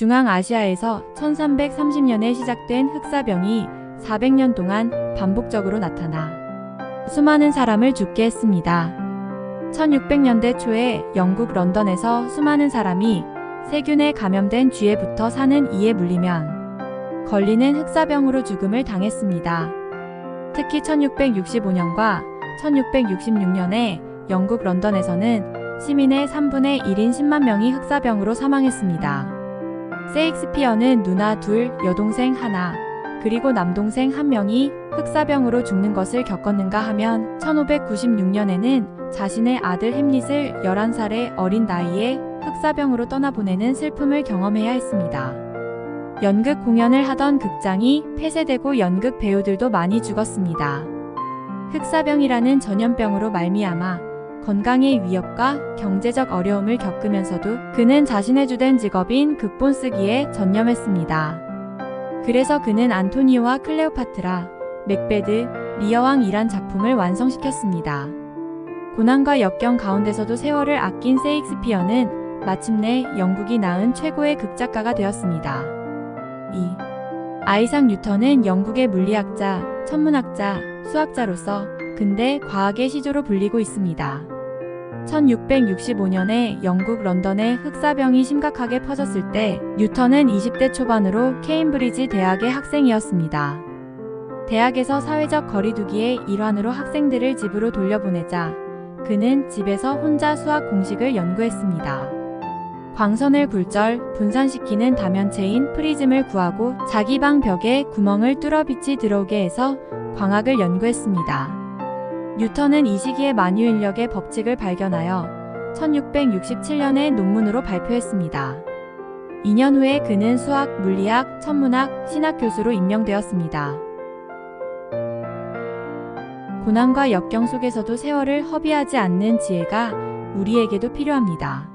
중앙아시아에서 1330년에 시작된 흑사병이 400년 동안 반복적으로 나타나 수많은 사람을 죽게 했습니다. 1600년대 초에 영국 런던에서 수많은 사람이 세균에 감염된 쥐에부터 사는 이에 물리면 걸리는 흑사병으로 죽음을 당했습니다. 특히 1665년과 1666년에 영국 런던에서는 시민의 3분의 1인 10만 명이 흑사병으로 사망했습니다. 세익스피어는 누나 둘, 여동생 하나, 그리고 남동생 한 명이 흑사병으로 죽는 것을 겪었는가 하면 1596년에는 자신의 아들 햄릿을 11살의 어린 나이에 흑사병으로 떠나보내는 슬픔을 경험해야 했습니다. 연극 공연을 하던 극장이 폐쇄되고 연극 배우들도 많이 죽었습니다. 흑사병이라는 전염병으로 말미암아 건강의 위협과 경제적 어려움을 겪으면서도 그는 자신의 주된 직업인 극본 쓰기에 전념했습니다. 그래서 그는 안토니오와 클레오파트라, 맥베드, 리어왕이란 작품을 완성시켰습니다. 고난과 역경 가운데서도 세월을 아낀 세익스피어는 마침내 영국이 낳은 최고의 극작가가 되었습니다. 2. 아이삭 뉴턴은 영국의 물리학자, 천문학자, 수학자로서 근대 과학의 시조로 불리고 있습니다. 1665년에 영국 런던에 흑사병이 심각하게 퍼졌을 때 뉴턴은 20대 초반으로 케임브리지 대학의 학생이었습니다. 대학에서 사회적 거리두기의 일환으로 학생들을 집으로 돌려보내자 그는 집에서 혼자 수학 공식을 연구했습니다. 광선을 굴절, 분산시키는 다면체인 프리즘을 구하고 자기 방 벽에 구멍을 뚫어 빛이 들어오게 해서 광학을 연구했습니다. 뉴턴은 이 시기에 만유인력의 법칙을 발견하여 1667년에 논문으로 발표했습니다. 2년 후에 그는 수학, 물리학, 천문학, 신학 교수로 임명되었습니다. 고난과 역경 속에서도 세월을 허비하지 않는 지혜가 우리에게도 필요합니다.